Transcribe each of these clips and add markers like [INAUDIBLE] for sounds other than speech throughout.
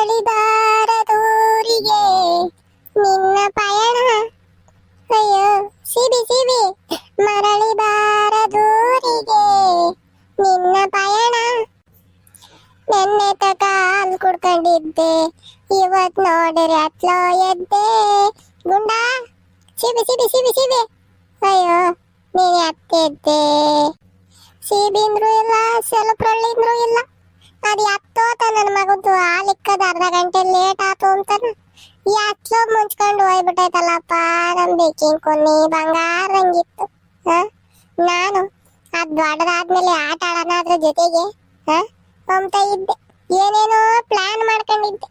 ಮರಳಿ ಬಾರದೂರಿಗೆ ನಿನ್ನ ಪಯಣ. ಅಯ್ಯೋ, ಸಿಬಿ ಸಿಬಿ. ಬಾರದೂರಿಗೆ ನಿನ್ನ ಪಯಣ. ನೆನ್ನೆ ತಕ ಹಾಲು ಕುಡ್ಕೊಂಡಿದ್ದೆ. ಇವತ್ ನೋಡಿ ಅತ್ಲೋ ಎದ್ದೆ. ಗುಂಡಾ, ಸಿಬಿ ಸಿಬಿ ಸಿಬಿ ಸಿಬಿ. ಅಯ್ಯೋ, ನೀನ್ ಎತ್ತಿದ್ದೆ. ಸಿಬಿಂದ್ರು ಇಲ್ಲ ಸೆಲ್ಪ್ರಳ್ಳಿಂದ್ರು ಇಲ್ಲ. ಅದು ಎತ್ತೋತ ನನ್ನ ಮಗದ್ದು ಹಾಲಿಕ್ಕದ ಅರ್ಧ ಗಂಟೆ ಲೇಟ್ ಆತು ಅಂತಾನ ಎತ್ಲೋ ಮುಂಚ್ಕೊಂಡು ಹೋಗ್ಬಿಟ್ಟೈತಲ್ಲಪ್ಪ ನಮ್ ಬೇಕಿಂಗ್ ಕೊನೆ ಬಂಗಾರಂಗಿತ್ತು ಹ? ನಾನು ಅದ್ ದೊಡ್ಡದಾದ್ಮೇಲೆ ಆಟ ಆಡೋಣ ಅದ್ರ ಜೊತೆಗೆ, ಹ? ಅಂತ ಇದ್ದೆ. ಏನೇನೋ ಪ್ಲಾನ್ ಮಾಡ್ಕೊಂಡಿದ್ದೆ.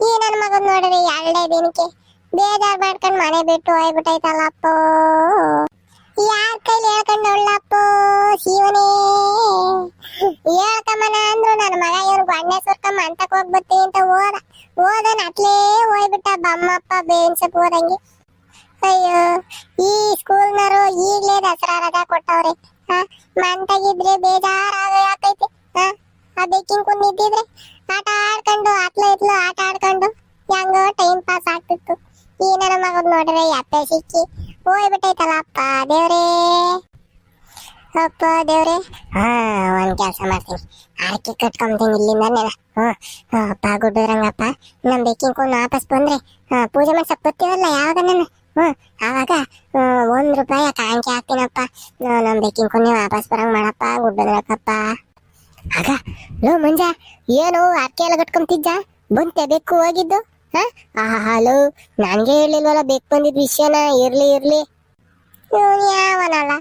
ಈ ನನ್ನ ಮಗನ್ ನೋಡ್ರಿ ಎರಡೇ ದಿನಕ್ಕೆ ಬೇಜಾರ್ ಮಾಡ್ಕೊಂಡು ಮನೆ ಬಿಟ್ಟು ಹೋಗ್ಬಿಟ್ಟೈತಲ್ಲಪ್ಪ ಯಾರ್ ಕೈಲಿ ಹೇಳ್ಕೊಂಡು ಒಳ್ಳಪ್ಪ ಶಿವನೇ. ಹೇಳ್ಕಮ್ಮನ ಅಂದ್ರು ನನ್ನ ಮಗ ಇವ್ರು ಗೊಣ್ಣೆ ಸುರ್ಕಮ್ಮ ಅಂತಕ್ ಅಂತ ಹೋದ. ಹೋದನ್ ಅಟ್ಲೇ ಹೋಯ್ಬಿಟ್ಟ ಬಮ್ಮಪ್ಪ ಬೇನ್ಸಕ್ ಹೋದಂಗೆ. ಅಯ್ಯೋ, ಈ ಸ್ಕೂಲ್ನವರು ಈಗಲೇ ದಸರಾ ರಜಾ ಕೊಟ್ಟವ್ರೆ. ಹಾ ಮಂತಾಗಿದ್ರೆ ಬೇಜಾರಾಗ ಯಾಕೈತೆ ಹ, ಆ ಬೆಕ್ಕಿನ ಕುಂದಿದ್ದಿದ್ರೆ ಆಟ ಆಡ್ಕೊಂಡು ಅತ್ಲ ಇತ್ಲು ಆಟ ಆಡ್ಕೊಂಡು ಹೆಂಗೋ ಟೈಮ್ ಪಾಸ್ ಆಗ್ತಿತ್ತು. ಈ ನನ್ನ ಮಗದ್ ನೋಡ್ರೆ, ಅತ್ತೆ ಸಿಕ್ಕಿ ಹೋಗ್ಬಿಟ್ಟೈತಲ್ಲ ಅಪ್ಪ, ದೇವ್ರೇ. ಅಪ್ಪ, ದೇವ್ರೆ. ಹಾ, ಒಂದ್ ಕೆಲಸ ಮಾಡ್ತೀನಿ. ಆಕೆ ಕಟ್ಕೊಂತೀನಿ ಇಲ್ಲಿಂದ ನೆಲ. ಹಾ, ಅಪ್ಪ, ಗುಡ್ಡರಂಗಪ್ಪ, ನಮ್ ಬೇಕಿಂಗ್ ವಾಪಸ್ ಬಂದ್ರೆ. ಪೂಜೆ ಮಾಡ್ಸಕ್ ಬರ್ತೀವಲ್ಲ ಯಾವಾಗ ನನ್ನ ಹ್ಮ್ ಆವಾಗ ಒಂದ್ ರೂಪಾಯಿ ಕಾಣಿಕೆ ಹಾಕ್ತೀನಪ್ಪ. ನಮ್ ಬೇಕಿಂಗ್ ಕೊನೆ ವಾಪಸ್ ಬರಂಗ್ ಮಾಡಪ್ಪ ಗುಡ್ಡದ್ರಕ್ಕಪ್ಪ ಆಗ, ಲೋ ಮಂಜ, ಏನು ಅರ್ಕೆ ಎಲ್ಲ ಕಟ್ಕೊಂತಿದ್ದ ಬಂತೆ ಬೇಕು ಹೋಗಿದ್ದು? ಹಲೋ ನನಗೆ ಹೇಳಿಲ್ವಲ್ಲ ಬೇಕು ಬಂದಿದ್ ವಿಷಯನ? ಇರ್ಲಿ ಇರ್ಲಿ. ಇವನು ಯಾವನಲ್ಲ?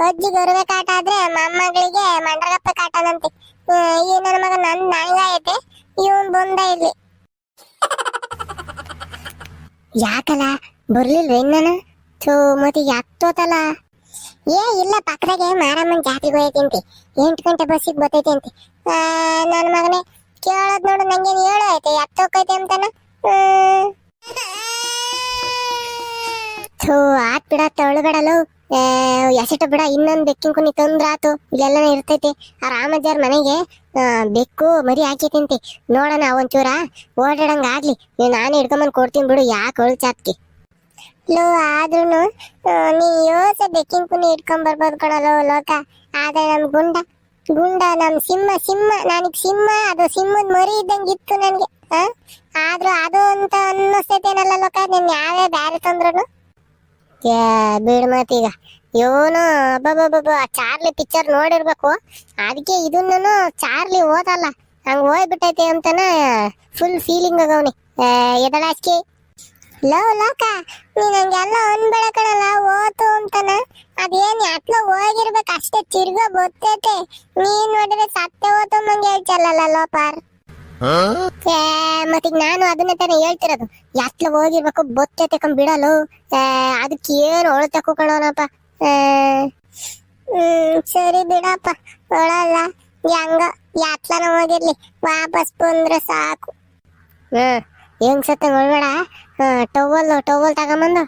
ಅಜ್ಜಿ ಗರುವೆ ಕಾಟ ಆದ್ರೆ ಮೊಮ್ಮಗಳಿಗೆ ಮಂಡ್ರಗಪ್ಪ ಕಾಟನಂತೆ. ಆ, ಈ ನನ್ನ ಮಗ ನನ್ ನಾಯಿಗಾಯತೆ ಇವನ್ ಬಂದ ಇಲ್ಲಿ. ಯಾಕಲ್ಲ ಬರ್ಲಿಲ್ವೇನ್ ಮತಿ ಮತ್ತೆ ಯಾಕ್ತೋತಲ್ಲ? ಏ ಇಲ್ಲ ಪಕ್ಕದಾಗೆ ಮಾರಮ್ಮನ ಜಾತ್ರೆಗೆ ಹೋಯ್ತಿಂತೆ ಎಂಟು ಗಂಟೆ ಬಸ್ಸಿಗೆ ಬರ್ತೈತೆ ಅಂತೆ ನನ್ನ ಮಗನೇ ಕೇಳೋದ್ ನೋಡು ನಂಗೇನು ಹೇಳೋ ಐತೆ ಎತ್ತೋಕೈತೆ ಅಂತಾನ? ಥೂ ಆತ್ ಬಿಡ ತೊಳಬೇಡಲು ಎಸಟ ಬಿಡ ಇನ್ನೊಂದ್ ಬೆಕ್ಕಿನ ಕುನಿ ತಂದ್ರಾತು. ಇಲ್ಲೆಲ್ಲ ಇರ್ತೈತಿ. ಆ ರಾಮಜ್ಜಾರ್ ಮನೆಗೆ ಬೆಕ್ಕು ಮರಿ ಹಾಕೈತಂತೆ ನೋಡೋಣ ಒಂಚೂರ ಓಡಾಡಂಗ ಆಗ್ಲಿ. ನೀ ನಾನು ಹಿಡ್ಕೊಂಬಂದ್ ಕೊಡ್ತೀನಿ ಬಿಡು ಯಾಕೆ ಅಳ್ಚಾತ್ತಿ ಲೋ ಆದ್ರೂನು ಆ, ನೀ ಯೋಸ ಬೆಕ್ಕಿನ ಕುನಿ ಇಟ್ಕೊಂಡ್ ಬರ್ಬೋದು ಕಣಲೋ ಲೋಕ. ಆದ್ರೆ ನಮ್ ಗುಂಡ ಗುಂಡ ನಮ್ ಸಿಂಹ ಸಿಂಹ ನನಗ್ ಸಿಂಹ ಅದು ಸಿಂಹದ ಮರಿ ಇದ್ದಂಗಿತ್ತು ನನಗೆ? ಆದ್ರೂ ಅದು ಅಂತ ಅನ್ನಿಸ್ತೈತೇನಲ್ಲ ಲೋಕ ನಿನ್ ಯಾವೇ ಬ್ಯಾರೆ ತಂದ್ರು ಏ ಮಾತೀಗ ಇವನು ಅಬ್ಬಬ್ಬಬ್ಬ ಚಾರ್ಲಿ ಪಿಕ್ಚರ್ ನೋಡಿರ್ಬೇಕು. ಅದಕ್ಕೆ ಇದನ್ನು ಚಾರ್ಲಿ ಓದಲ್ಲ. ಹಂಗ ಹೋಗ್ಬಿಟ್ಟೈತೆ ಅಂತನ ಫುಲ್ ಫೀಲಿಂಗ್ ಆಗವನಿ ಎದಳಾಸ್ಕಿ? ಲೋ, ಲೋಕ, ನೀನ್ ಹಂಗೆಲ್ಲ ಅನ್ಬೇಡ ಕಣಲ್ಲ ಓತು ಅಂತನ. ಅದೇನ್ ಅತ್ಲ ಹೋಗಿರ್ಬೇಕು, ಅಷ್ಟೇ ತಿರ್ಗ ಗೊತ್ತೈತೆ ನೀನ್ ನೋಡಿದ್ರೆ ಸತ್ತೆ ಓತು ಮಂಗೆ ಹೇಳ್ಚಲ್ಲ ಲೋಪಾರ್. ಮತ್ತೀಗ ನಾನು ಅದನ್ನ ತಾನೇ ಹೇಳ್ತಿರೋದು. ಯಾತ್ಲ ಹೋಗಿರ್ಬೇಕು ಬೊತ್ತೆ ತಕೊಂಡ್ ಬಿಡಲು. ಅದಕ್ಕೆ ಏನು ಒಳತಕ್ಕೂ ಕಣೋನಪ್ಪ. ಏ, ಹ್ಮ್ ಸರಿ ಬಿಡಪ್ಪ. ಒಳಲ್ಲ ಹೆಂಗ? ಯಾತ್ಲನ ಹೋಗಿರ್ಲಿ. ವಾಪಸ್ ಬಂದ್ರೆ ಸಾಕು. ಹ್ಮ್ ಹೆಂಗ್ ಸತ್ತ ನೋಡ್ಬೇಡ ಟವಲ್ ಟವಲ್ ತಗೊಂಬಂದು.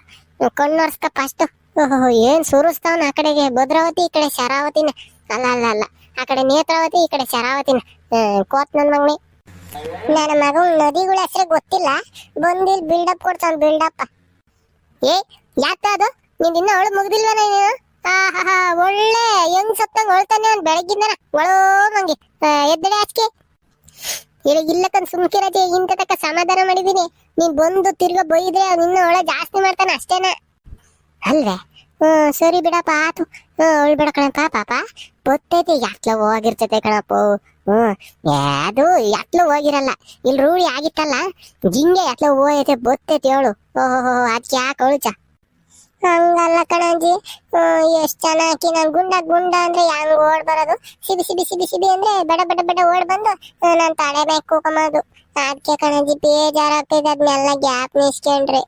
ಕಣ್ಣು ಒರ್ಸ್ಕ ಫಸ್ಟ್ ಓಹೋ ಏನ್ ಸುರಿಸ್ತಾವನ ಆ ಕಡೆಗೆ? ಭದ್ರಾವತಿ ಈ ಕಡೆ ಶರಾವತಿನ. ಅಲ್ಲ ಅಲ್ಲ ಅಲ್ಲ. ಆ ಕಡೆ ನೇತ್ರಾವತಿ ಈ ಕಡೆ ಶರಾವತಿನ. ಕೋತ್ ನನ್ ಮಗನಿ. ನನ್ನ ಮಗ ನದಿಗಳ ಹೆಸರು ಗೊತ್ತಿಲ್ಲ. ಬಂದಿಲ್ ಬಿಲ್ಡಪ್ ಕೊಡ್ತಾನ ಬಿಲ್ಡಪ್ಪ ಏ, ಯಾಕ ಅದು? ನೀನ್ ಇನ್ನ ಅವಳು ಮುಗ್ದಿಲ್ವಾ ನೀನು? ಆಹಾ ಒಳ್ಳೆ ಹೆಂಗ್ ಸತ್ತಂಗ್ ಹೊಳ್ತಾನೆ ಅವ್ನು ಬೆಳಗ್ಗಿಂದನ. ಮಂಗಿ ಎದ್ದಡೆ ಆಚಕೆ ಇಲ್ಲ ಇಲ್ಲಕ್ಕಂದ್ ಸುಮ್ಕಿರಜೆ ಇಂತ ತಕ್ಕ ಸಮಾಧಾನ ಮಾಡಿದೀನಿ. ನೀನ್ ಬಂದು ತಿರ್ಗಾ ಬೈದ್ರೆ ನಿನ್ನ ಇನ್ನ ಒಳ ಜಾಸ್ತಿ ಮಾಡ್ತಾನೆ ಅಷ್ಟೇನ. ಅಲ್ವೇ? ಹ್ಮ್, ಸರಿ ಬಿಡಪ್ಪ, ಆತು. ಹ್ಮ್, ಅವಳು ಬಿಡ ಕಣಪ್ಪ, ಪಾಪ. ಗೊತ್ತೈತೆ ಯಾಕ್ಲ ಹೋಗಿರ್ತೈತೆ ಕಣಪ್ಪ. ಹ್ಮ್. ಅದು ಎತ್ಲು ಹೋಗಿರಲ್ಲ. ಇಲ್ಲಿ ರೂಢಿ ಆಗಿತ್ತಲ್ಲ. ಜಿಂಗೆ ಎತ್ಲು ಹೋಗೈತೆ ಗೊತ್ತೈತೆ ಹೇಳು. ಓಹೋ ಅದಕ್ಕೆ ಯಾಕೆ ಅಳುಚ ಹಂಗಲ್ಲ ಕಣಂಜಿ. ಎಷ್ಟು ಚೆನ್ನಾಗಿ ನಾನು ಗುಂಡ ಗುಂಡ ಅಂದ್ರೆ ಹೆಂಗ್ ಓಡ್ ಬರೋದು? ಸಿಬಿ ಸಿಬಿ ಸಿಬಿ ಸಿಬಿ ಅಂದ್ರೆ ಬಡ ಬಡ ಬಡ ಓಡ್ ಬಂದು ನಾನು ತಲೆ ಕೂಕಮೋದು ಅದಕ್ಕೆ ಕಣಂಜಿ ಬೇಜಾರಾಗ್ತೈತೆ ಅದನ್ನೆಲ್ಲ ಗ್ಯಾಪ್ ನಿಸ್ಕೊಂಡ್ರಿ.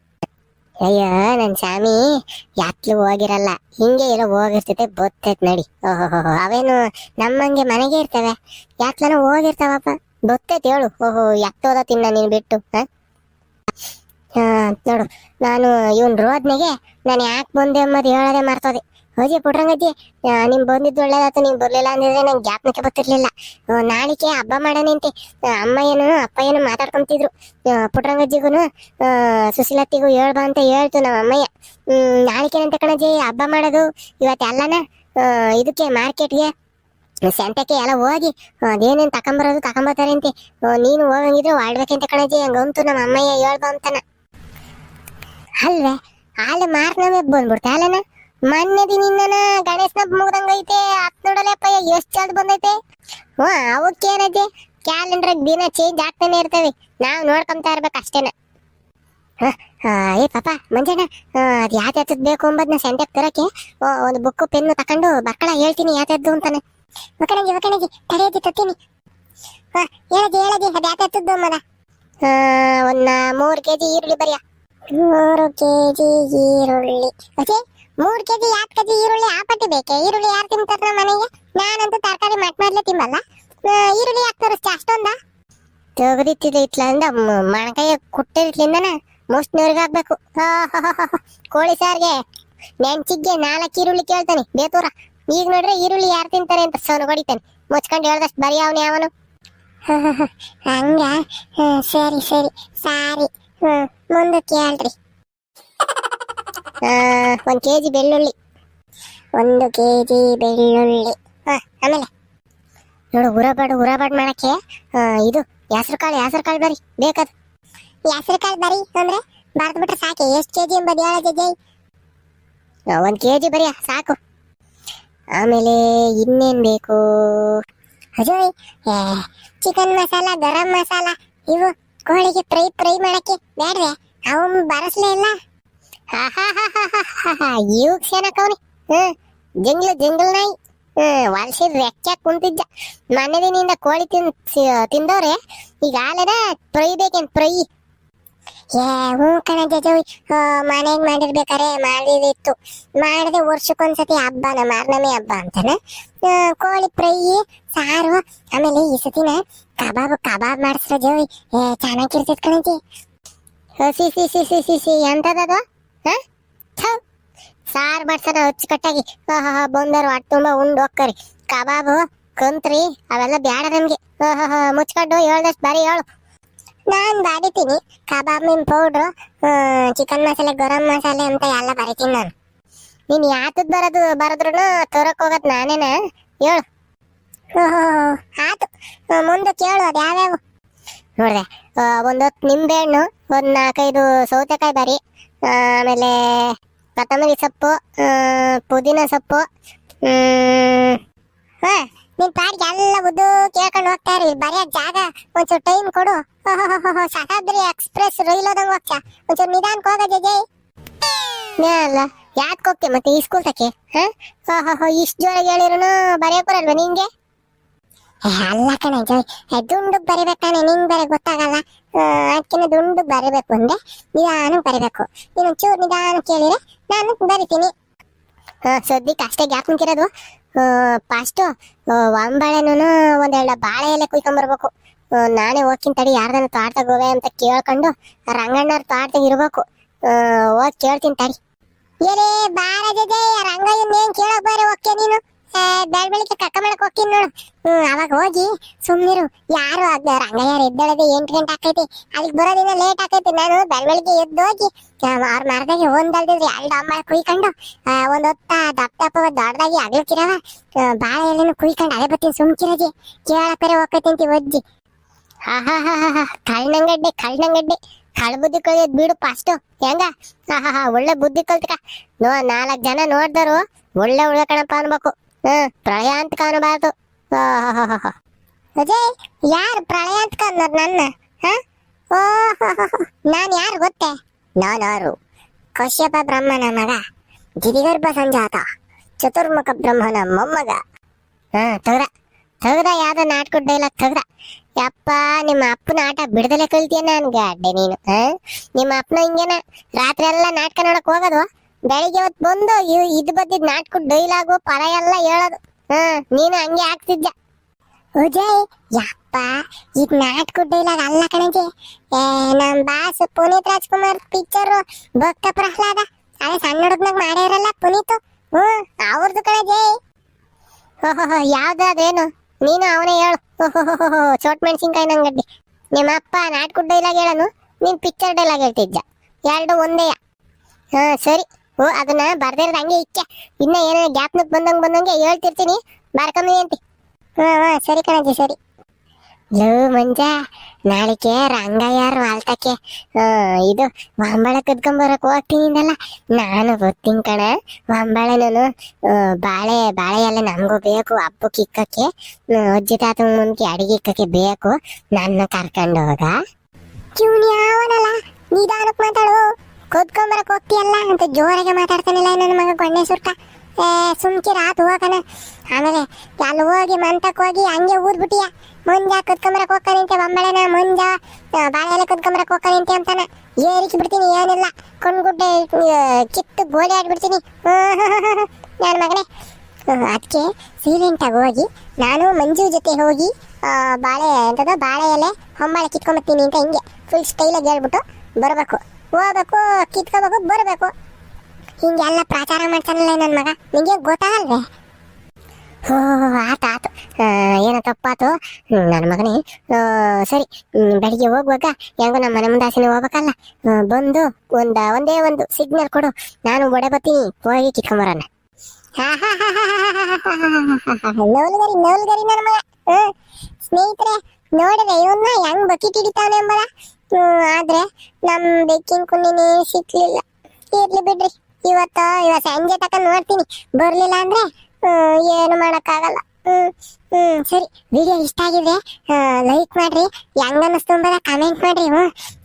ಅಯ್ಯೋ, ನನ್ ಸ್ವಾಮಿ, ಯಾತ್ಲು ಹೋಗಿರಲ್ಲ. ಹಿಂಗೆ ಇರೋ ಹೋಗಿರ್ತೈತೆ, ಬೊತ್ತೈತೆ ನಡಿ. ಓಹೋ ಅವೇನು ನಮ್ಮಂಗೆ ಮನೆಗೆ ಇರ್ತವೆ. ಯಾತ್ಲನ ಹೋಗಿರ್ತಾವಪ್ಪ. ಬೊತ್ತೈತೆ ಹೇಳು. ಓಹೋ ಯಾಕ್ತೋದ ತಿನ್ನ ನೀನ್ ಬಿಟ್ಟು, ಹ? ನೋಡು, ನಾನು ಇವನ್ ರೋದ್ನೆಗೆ ನಾನು ಯಾಕೆ ಬಂದೆ ಅಂಬದು ಹೇಳೋದೇ ಮರ್ತೋದೆ ಅಜ್ಜಿ ಪುಟ್ರಂಗಜ್ಜಿ ನಿಮ್ ಬಂದಿದ್ದು ಒಳ್ಳೇದಾಯ್ತು ನೀವು ಬರ್ಲಿಲ್ಲ ಅಂದಿದ್ರೆ ನಂಗೆ ಜ್ಞಾಪನಕ್ಕೆ ಬರ್ತಿರ್ಲಿಲ್ಲ. ನಾಳಿಕೆ ಹಬ್ಬ ಮಾಡೋಣಂತೆ ಅಮ್ಮ ಏನು ಅಪ್ಪ ಏನು ಮಾತಾಡ್ಕೊಂತಿದ್ರು. ಪುಟ್ರಂಗಜ್ಜಿಗೂ ಸುಶೀಲತ್ತಿಗೂ ಹೇಳ್ಬಾ ಅಂತ ಹೇಳ್ತು ನಮ್ಮ ಅಮ್ಮಯ್ಯ. ನಾಳಿಕೆನಂತೆ ಕಣಜ್ಜಿ ಹಬ್ಬ ಮಾಡೋದು? ಇವತ್ತು ಎಲ್ಲನ ಆ, ಇದಕ್ಕೆ ಮಾರ್ಕೆಟ್ಗೆ ಸೆಂಟಕ್ಕೆ ಎಲ್ಲ ಹೋಗಿ ಅದೇನೇನು ತಕೊಂಬರೋದು ತಕೊಂಬರ್ತಾರೆ ಅಂತೆ. ನೀನು ಹೋಗಂಗಿದ್ರೆ ಮಾಡ್ಬೇಕಂತ ಕಣಜ್ಜಿ ಹಂಗಂತು ನಮ್ಮ ಅಮ್ಮಯ್ಯ ಹೇಳ್ಬಾ ಅಂತಾನ. ಅಲ್ವೇ? ಹಾಲು ಮಾರ್ನವೇ ಬಂದ್ಬಿಡ್ತಾ ಅಲ್ಲನ? ಮೊನ್ನೆ ದಿನ ಗಣೇಶನ ಮುಗ್ದಂಗೈತೆ ಹತ್ ನೋಡಲಪ್ಪ ಎಷ್ಟ್ ಚಂದ ಬಂದೈತೆ. ಹ್ಞೂ ಅವಕ್ಕೇನಜ್ಜೆ ಕ್ಯಾಲೆಂಡರ್ ದಿನ ಚೇಂಜ್ ಆಗ್ತಾನೆ ಇರ್ತವೆ. ನಾವು ನೋಡ್ಕೊಂತ ಇರ್ಬೇಕು ಅಷ್ಟೇನ. ಏ ಪಾಪ, ಮಂಜಣ್ಣ ಅದು ಯಾವ್ದು ಬೇಕು ಅಂಬದ್ನ ಸೆಂಟೆಕ್ ತರಕ್ಕೆ ಒಂದು ಬುಕ್ಕು ಪೆನ್ ತಕೊಂಡು ಬರ್ಕಳ ಹೇಳ್ತೀನಿ ಯಾತದ್ದು ಅಂತಾನೆ. ಒಕಣಗಿ ಒಕಣಗಿ ತಡೆಯದಿ ತತ್ತೀನಿ. ಹೇಳದಿ ಹೇಳದಿ ಅದು ಯಾತದ್ದು ಮದ ಒಂದು ಮೂರು ಕೆಜಿ ಈರುಳ್ಳಿ ಬರಿಯ. ಮೂರು ಕೆಜಿ ಈರುಳ್ಳಿ. ಓಕೆ ಮೂರು ಕೆಜಿ ಯಾಕ್ ಕೆಜಿ ಈರುಳ್ಳಿ ಆಪಟ್ಟಿ ಬೇಕೆ? ಈರುಳ್ಳಿ ಯಾರು ತಿಂತಾರ ಮನೆಗೆ? ನಾನಂತೂ ತರಕಾರಿ ಮಟ್ ಮಾಡ್ಲೇ ತಿಂಬಲ್ಲ ಆ, ಈರುಳ್ಳಿ ಯಾಕೆ ತೋರಿಸ್ತಿ? ಅಷ್ಟೊಂದ? ತೆಗೆದಿತ್ತಿದೆ ಇಟ್ಲಂದ ಮಣಕಾಯ ಕುಟ್ಟಿರ್ಲಿಂದನ ಮುಷ್ಟಿನವ್ರಿಗೆ ಹಾಕ್ಬೇಕು. ಕೋಳಿ ಸಾರ್ಗೆ ನೆಂಚಿಗೆ ನಾಲ್ಕು ಈರುಳ್ಳಿ ಕೇಳ್ತಾನೆ. ಬೇತೂರ ಈಗ ನೋಡ್ರೆ ಈರುಳ್ಳಿ ಯಾರು ತಿಂತಾರೆ ಅಂತ ಸೋನು ಹೊಡಿತಾನೆ ಮುಚ್ಕೊಂಡು ಹೇಳ್ದಷ್ಟು ಬರೀ ಅವನು ಯಾವನು ಹಂಗ? ಸರಿ ಸರಿ. ಸಾರಿ. ಹ್ಮ್ ಮುಂದಕ್ಕೆ ಹೇಳ್ರಿ. ಒಂದು ಕೆ ಜಿ ಬೆಳ್ಳುಳ್ಳಿ. ಒಂದು ಕೆ ಜಿ ಬೆಳ್ಳುಳ್ಳಿ. ಹಾಂ ಆಮೇಲೆ ನೋಡು ಉರಬಾಡು ಉರಬಾಡು ಮಾಡಕ್ಕೆ ಇದು ಹೆಸರು ಕಾಳು ಹೆಸರು ಕಾಳು ಬರಿ, ಬೇಕದು. ಹೆಸರು ಕಾಳು ಬರಿ ಅಂದರೆ ಬಾರ್ದು ಬಿಟ್ರೆ ಸಾಕೆ. ಎಷ್ಟು ಕೆ ಜಿ ಎಂಬುದು ಒಂದು ಕೆ ಜಿ ಬರೀ ಸಾಕು. ಆಮೇಲೆ ಇನ್ನೇನು ಬೇಕು? ಅಜಯ್ ಚಿಕನ್ ಮಸಾಲ, ಗರಂ ಮಸಾಲ, ಇವು ಕೋಳಿಗೆ ಫ್ರೈ ಫ್ರೈ ಮಾಡಕ್ಕೆ ಬೇಡ್ರೆ ಅವು ಬರಸ್ಲೇ ಇಲ್ಲ? ಇವ್ ಕ್ಷಣಕ್ಕವನಿ ಹ್ಮ್. ಜಿಂಗ್ಲು, ಜಿಂಗ್ಲ್ ನಾಯಿ. ಹ್ಮ್ ವಲ್ಸಿದ್ ರೆಕ್ಕ ಕುಂತಿದ್ದ ಮೊನ್ನೆ ಕೋಳಿ ತಿನ್ ತಿಂದವ್ರೆ, ಈಗ ಪ್ರೈ ಬೇಕೇನ್, ಪ್ರೈ? ಏ, ಹ್ಞೂ ಕಣ ಜಜವಿ ಮನೆಗೆ ಮಾಡಿರ್ಬೇಕಾರೆ ಮಾಡಿದಿತ್ತು. ಮಾಡಿದೆ ವರ್ಷಕ್ಕೊಂದ್ಸತಿ ಹಬ್ಬನ, ಮಾರ್ನಮಿ ಹಬ್ಬ ಅಂತಾನೆ. ಕೋಳಿ ಫ್ರೈ ಸಾರು, ಆಮೇಲೆ ಈ ಸತಿನ ಕಬಾಬ್ ಕಬಾಬ್ ಮಾಡಿಸ್ರ ಜೋವಿ ಏ ಚೆನ್ನಾಗಿರ್ತೈತ್ ಕಣಜಿ ಸಿ ಸಿ ಸಿ ಸಿ ಸಿ ಸಿ ಥು. ಸಾರ್ ಬಡ್ಸನ ಅಚ್ಚುಕಟ್ಟಾಗಿ ಬಂದರು ಹೊಟ್ಟೆ ತುಂಬ ಉಂಡು ಹೋಗ್ಕರಿ. ಕಬಾಬು, ಕಂತ್ರಿ, ಅವೆಲ್ಲ ಬ್ಯಾಡ ನಮ್ಗೆ. ಮುಚ್ಕೊಂಡು ಹೇಳ್ದಷ್ಟು ಬರೀ ಹೇಳು ನಾನು ಬಾಡಿತೀನಿ ಕಬಾಬ್ ಮೀನ್ ಪೌಡ್ರು ಚಿಕನ್ ಮಸಾಲೆ, ಗರಂ ಮಸಾಲೆ ಅಂತ ಎಲ್ಲ ಬರಿತೀನಿ ನಾನು. ನೀನ್ ಯಾತದ್ ಬರೋದು ಬರದ್ರು ತೋರಕ್ ಹೋಗೋದು ನಾನೇನ? ಹೇಳು ಆತು. ಮುಂದ ಕೇಳು ಅದು ಯಾವ್ಯಾವ? ನೋಡ್ದೆ ಒಂದೊತ್ತು ನಿಂಬೆಹಣ್ಣು ಒಂದ್ ನಾಲ್ಕೈದು ಸೌತೆಕಾಯಿ ಬರಿ. ಆಮೇಲೆ ಕೊತ್ತಂಬರಿ ಸೊಪ್ಪು ಪುದೀನ ಸೊಪ್ಪು ಹಾ, ನಿನ್ ಪಾಡಿಗೆ ಎಲ್ಲ ಉದ್ದು ಕೇಳ್ಕೊಂಡು ಹೋಗ್ತಾ ಇರಿ. ಬರೆಯೋ ಜಾಗ ಒಂಚೂರು ಟೈಮ್ ಕೊಡು. ಸಹಾದ್ರಿ ಎಕ್ಸ್ಪ್ರೆಸ್ ರೈಲ್ ಹೋದಂಗ ಹೋಗ್ತಾ. ಒಂಚೂರು ನಿಧಾನಕ್ಕೆ ಹೋಗ ಜೈ ಅಲ್ಲ ಯಾಕೆ ಹೋಗ್ತೆ ಮತ್ತೆ ಈ ಸ್ಕೂಲ್ ತಕ್ಕೆ? ಹಾ? ಇಷ್ಟು ಜೋರಾಗಿ ಹೇಳಿರೋನು ಅಲ್ವಾ ನಿಂಗೆ? ಅಲ್ಲ ಕಣ ಜೈ ದುಂಡು ಬರಿಬೇಕಾನೆ ನಿಂಗ್ ಬೇರೆ ಗೊತ್ತಾಗಲ್ಲ. ಅದಕ್ಕಿಂತ ದುಂಡು ಬರಿಬೇಕು ಅಂದ್ರೆ ನಿಧಾನ ಬರಿಬೇಕು. ನೀನು ಚೂರು ನಿಧಾನ ಕೇಳಿದ್ರೆ ನಾನು ಬರಿತೀನಿ. ಸದ್ಯಕ್ಕೆ ಅಷ್ಟೇ ಗ್ಯಾಪ್ ನಿಂತಿರೋದು. ಫಸ್ಟು ಒಂಬಾಳೆನೂ ಒಂದೆರಡು ಬಾಳೆ ಎಲೆ ಕುಯ್ಕೊಂಬರ್ಬೇಕು. ಬರ್ಬೇಕು ನಾನೇ ಹೋಗ್ತೀನಿ ತಡಿ ಯಾರ್ದಾನ ತೋಟದಾಗ ಹೋವೆ ಅಂತ ಕೇಳ್ಕೊಂಡು ರಂಗಣ್ಣವ್ರ ತೋಟದಾಗ ಇರ್ಬೇಕು. ಹೋಗಿ ಕೇಳ್ತೀನಿ ತಡಿ. ಏನೇ ಬಾರ ಜೊತೆ, ರಂಗಯ್ಯನ ಏನ್ ಕೇಳಕ್ ಬಾರೆ ಓಕೆ ನೀನು? ಬೆಳ್ ಬೆಳಿಗ್ಗೆ ಕಕ್ಕ ಮಾಡಕ್ ಹೋಗ್ತೀನಿ ನೋಡು. ಹ್ಮ್, ಅವಾಗ ಹೋಗಿ ಸುಮ್ನಿರು. ಯಾರು ಅದ್ ರಂಗಯ್ಯರ್ ಎದ್ದೇಳದೆ ಎಂಟು ಗಂಟೆ ಆಕೈತಿ. ಅಲ್ಲಿಗೆ ಬರೋದಿನ ಲೇಟ್ ಆಕೈತಿ. ನಾನು ಬೆಳ್ ಬೆಳಿಗ್ಗೆ ಹೋಗಿ ಅವ್ರ ಮರದಾಗೆ ಒಂದಲ್ದಿದ್ರೆ ಎರಡು ಅಮ್ಮ ಕುಯ್ಕೊಂಡು ಒಂದ್ ಹೊತ್ತ ದಪ್ಪ ದಪ್ಪ ದೊಡ್ಡದಾಗಿ ಅಗ್ಲಕ್ಕಿರವ ಬಾಳೆ ಎಲೆನು ಕುಯ್ಕೊಂಡು ಅದೇ ಬತ್ತೀನಿ ಸುಮ್ಕಿರಜಿ ಕೇಳಕ್ಕರೆ ಹೋಗ್ತೈತಿ ಒಜ್ಜಿ. ಹಾ ಹಾ ಹಾ ಹಾ ಕಳ್ಳಂಗಡ್ಡೆ ಕಳ್ನಂಗಡ್ಡೆ ಕಳ್ ಬುದ್ಧಿ ಕಲಿಯೋದ್ ಬಿಡು ಫಸ್ಟ್. ಹೆಂಗ? ಹಾ ಹಾ ಒಳ್ಳೆ ಬುದ್ಧಿ ಕಲ್ತ್ಕ. ನೋ, ನಾಲ್ಕ್ ಜನ ನೋಡ್ದರು ಒಳ್ಳೆ ಉಳ್ಕಣಪ್ಪ ಕಣಪ್ಪ ಅನ್ಬೇಕು. ಹ್ಮ್ ಪ್ರಳಯ ಅಂತ ಕಾಣಬಾರ್ದು ಅಜಯ್, ಯಾರು ಪ್ರಳಯ ಅಂತ ನನ್ನ? ಓ ನಾನ್ ಯಾರು ಗೊತ್ತೇ? ನಾನಾರು. ಕಶ್ಯಪ ಬ್ರಹ್ಮನ ಮಗ ಗಿರಿಗರ್ಭ ಸಂಜಾತ, ಚತುರ್ಮುಖ ಬ್ರಹ್ಮನ ಮೊಮ್ಮಗ. ಹಾ, ತಗ್ರ. ಯಾವ್ದು ಯಾವ್ದೋ ನಾಟಕ ಡೈಲಾಗ್ ತಗ್ರ. ಯಪ್ಪ, ನಿಮ್ಮ ಅಪ್ಪನ ಆಟ ಬಿಡದಲೆ ಕಲ್ತೀಯ ನನ್ಗೆ, ಅಡ್ಡೆ ನೀನು? ಹ? ನಿಮ್ಮ ಅಪ್ಪನ ಹಿಂಗೇನ ರಾತ್ರಿ ಎಲ್ಲ ನಾಟಕ ನೋಡಕ್ ಹೋಗೋದು? ಬೆಳಿಗ್ಗೆ ಹೊತ್ತು ಬಂದು ಇದು ಬದ್ದಿದ್ ನಾಟಕ ಡೈಲಾಗು ಪರ ಎಲ್ಲ ಹೇಳೋದು. ಹಾ, ನೀನು ಹಂಗೆ ಆಗ್ತಿದ್ದ ಉಜಯ್, ಯಪ್ಪ, ಇದ್ ನಾಟಕ ಡೈಲಾಗ್ ಅಲ್ಲ ಕಣಜಿ. ಏ, ನಮ್ ಬಾಸ್ ಪುನೀತ್ ರಾಜ್ಕುಮಾರ್ ಪಿಕ್ಚರ್ ಭಕ್ತ ಪ್ರಹ್ಲಾದ. ಅದೇ ಸಣ್ಣ ಹುಡುಗನಾಗ ಮಾಡ್ಯಾರಲ್ಲ ಪುನೀತ್. ಹ್ಮ್ ಅವ್ರದ್ದು ಕಣೆ ಓಹೋಹೋ ಓಹೋ ಯಾವ್ದಾದೇನು ನೀನು ಅವನೇ ಹೇಳು. ಓಹೋಹೋ ಚೋಟ್ ಮೆಣಸಿನ್ಕಾಯಿ ನಂಗಡ್ಡಿ ನಿಮ್ಮ ಅಪ್ಪ ನಾಟಕ ಡೈಲಾಗ್ ಹೇಳನು, ನೀನ್ ಪಿಕ್ಚರ್ ಡೈಲಾಗ್ ಹೇಳ್ತಿದ್ದ ಎರಡು ಒಂದೇಯ ಹಾ, ಸರಿ. ಓ ಅದನ್ನ ಬರ್ದಿರೋದು ಹಂಗೆ ಇಕ್ಕೆ. ಇನ್ನ ಏನೋ ಗ್ಯಾಪ್ನಕ್ ಬಂದಂಗ್ ಬಂದಂಗೆ ಹೇಳ್ತಿರ್ತೀನಿ. ಬರ್ಕಮ್ಮಿ ಅಂತಿ ಹಾ ಹಾ ಸರಿ ಕಣಜ್ಜಿ ಸರಿ. ಲೋ ಮಂಜ ನಾಳಿಕೆ ರಂಗಯ್ಯಾರ್ ಅಲ್ತಕ್ಕೆ ಆ, ಇದು ಮಾಂಬಳ ಕದ್ಕೊಂಬರಕ್ ಹೋಗ್ತೀನಿ ಅಂದಲ್ಲ. ನಾನು ಗೊತ್ತೀನಿ ಕಣ ಮಾಂಬಳನು ಬಾಳೆ ಬಾಳೆ ಎಲ್ಲ ನಮಗೂ ಬೇಕು ಹಬ್ಬಕ್ಕೆ ಇಕ್ಕಕ್ಕೆ ಅಜ್ಜಿ ತಾತ ಮುಂದೆ ಅಡಿಗೆ ಇಕ್ಕಕ್ಕೆ ಬೇಕು. ನನ್ನ ಕರ್ಕೊಂಡು ಹೋಗ. ಕಿವ್ನಿ ಯಾವನಲ್ಲ? ನಿಧಾನಕ್ಕೆ ಮಾತಾಡು. ಕದ್ಕೊಂಬರಕ್ ಹೋಗ್ತೀಯಲ್ಲ? ಅಂತ ಜೋರಾಗೆ ಮಾತಾಡ್ತಾನಿಲ್ಲ ನನ್ನ ಮಗ ಗೊಣ್ಣೆ ಸುರ್ಕ. ಏ, ಸುಮ್ಕಿ ಆತು ಹೋಗಣ ಆಮೇಲೆ ಅಲ್ಲಿ ಹೋಗಿ ಮಂತಕ್ಕೆ ಹೋಗಿ ಹಂಗೆ ಊದ್ಬಿಟ್ಟಿಯ. ಮುಂಜ ಕದ್ಕೊಂಬರಕ್ ಹೋಗ್ತಾನಂತೆ ಬಂಬಳನ, ಮುಂಜ ಬಾಳೆಲ್ಲ ಬಾಳೆ ಎಲೆ ನಿಂತೆ ಅಂತಾನೆ. ಏರಿಕೆ ಬಿಡ್ತೀನಿ ಏನಿಲ್ಲ ಕೊಂಡ್ಗುಡ್ಡೆ ಕಿತ್ತು ಗೋಲಿ ಆಡ್ಬಿಡ್ತೀನಿ. [LAUGHS] ನನ್ನ ಮಗನೇ ಅದಕ್ಕೆ ಸೈಲೆಂಟಾಗಿ ಹೋಗಿ ನಾನು ಮಂಜು ಜೊತೆ ಹೋಗಿ ಬಾಳೆ ಎಂಥದ್ದು ಬಾಳೆ ಎಲೆ, ಹೊಂಬಾಳೆ ಕಿತ್ಕೊಂಬತ್ತೀನಿ ಅಂತ ಹಿಂಗೆ ಫುಲ್ ಸ್ಟೈಲಾಗಿ ಹೇಳ್ಬಿಟ್ಟು ಬರಬೇಕು. ಹೋಗ್ಬೇಕು ಕಿತ್ಕೋಬೇಕು ಬರಬೇಕು ಹಿಂಗೆಲ್ಲ ಪ್ರಚಾರ ಮಾಡ್ತಾನಲ್ಲ ನನ್ನ ಮಗ ನಿಂಗೆ ಗೊತ್ತಾಗಲ್ವೇ ಹೋ ಆತ ಆತು ಏನ ತಪ್ಪಾತು ನನ್ನ ಮಗನೇ ಸರಿ ಬೆಳಿಗ್ಗೆ ಹೋಗುವಾಗ ಹೆಂಗೋ ನಮ್ಮ ಮನೆ ಮುಂದೆ ಹಸಿನ ಹೋಗ್ಬೇಕಲ್ಲ ಬಂದು ಒಂದ ಒಂದೇ ಒಂದು ಸಿಗ್ನಲ್ ಕೊಡು ನಾನು ಒಡೆ ಬರ್ತೀನಿ ಹೋಗಿ ಕಿತ್ಕೊಂಬರೋಣ ನವಲ್ಗರಿ ನವಲ್ಗರಿ ನನ್ನ ಮಗ. ಸ್ನೇಹಿತರೆ ನೋಡಿದೆ ಇವನ್ನ ಹೆಂಗ್ ಬಕೆಟ್ ಹಿಡಿತಾವನೆ ಆದ್ರೆ ನಮ್ ಬೆಕ್ಕಿನ ಕುನ್ನಿನೇ ಸಿಕ್ಲಿಲ್ಲ. ಇರ್ಲಿ ಬಿಡ್ರಿ, ಇವತ್ತ ಇವತ್ ಸಂಜೆ ತಕ ನೋಡ್ತೀನಿ. ಬರ್ಲಿಲ್ಲ ಅಂದ್ರೆ ಏನು ಮಾಡಕ್ಕಾಗಲ್ಲ. ಹ್ಮ್ ಹ್ಮ್, ಸರಿ ವಿಡಿಯೋ ಇಷ್ಟ ಆಗಿದ್ರೆ ಲೈಕ್ ಮಾಡ್ರಿ, ಹೆಂಗ ಅನ್ನಿಸ್ತು ಅಂಬದ ಕಮೆಂಟ್ ಮಾಡ್ರಿ ಹ್ಞೂ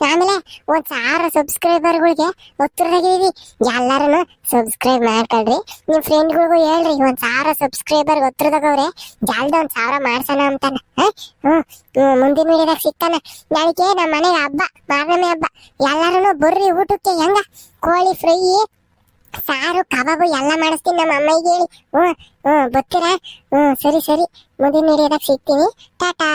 ಆಮೇಲೆ ಸಬ್ಸ್ಕ್ರೈಬರ್ ಸಾವಿರ ಸಬ್ಸ್ಕ್ರೈಬರ್ಗಳಿಗೆ ಹತ್ತಿರದಾಗಿದ್ದೀವಿ ಎಲ್ಲರೂ ಸಬ್ಸ್ಕ್ರೈಬ್ ಮಾಡ್ಕೊಳ್ರಿ. ನಿಮ್ಮ ಫ್ರೆಂಡ್ಗಳಿಗೂ ಹೇಳ್ರಿ, ಒಂದ್ ಸಾವಿರ ಸಬ್ಸ್ಕ್ರೈಬರ್ ಹತ್ರದಾಗವ್ರೆ ಜಲ್ದ ಒಂದು ಸಾವಿರ ಮಾಡ್ಸೋಣ ಅಂತಾನ ಹ್ಞೂ ಮುಂದಿನ ವಿಡಿಯೋದಾಗ ಸಿಗ್ತಾನ. ನಾಳಿಕೆ ನಮ್ಮ ಮನೆಗೆ ಹಬ್ಬ ಮಾರನೇ ಹಬ್ಬ. ಎಲ್ಲರೂ ಬರ್ರಿ ಊಟಕ್ಕೆ, ಹೆಂಗ? ಕೋಳಿ ಫ್ರೈ ಸಾರು, ಕಬಾಬು ಎಲ್ಲ ಮಾಡಿಸ್ತೀನಿ ನಮ್ಮ ಅಮ್ಮಗೆ ಹೇಳಿ. ಹ್ಞೂ ಹ್ಞೂ ಬರ್ತೀರಾ? ಹ್ಞೂ ಸರಿ ಸರಿ. ಮುಂದಿನ ವಿಡಿಯೋದಾಗ ಸಿಗ್ತೀನಿ. ಟಾಟಾ.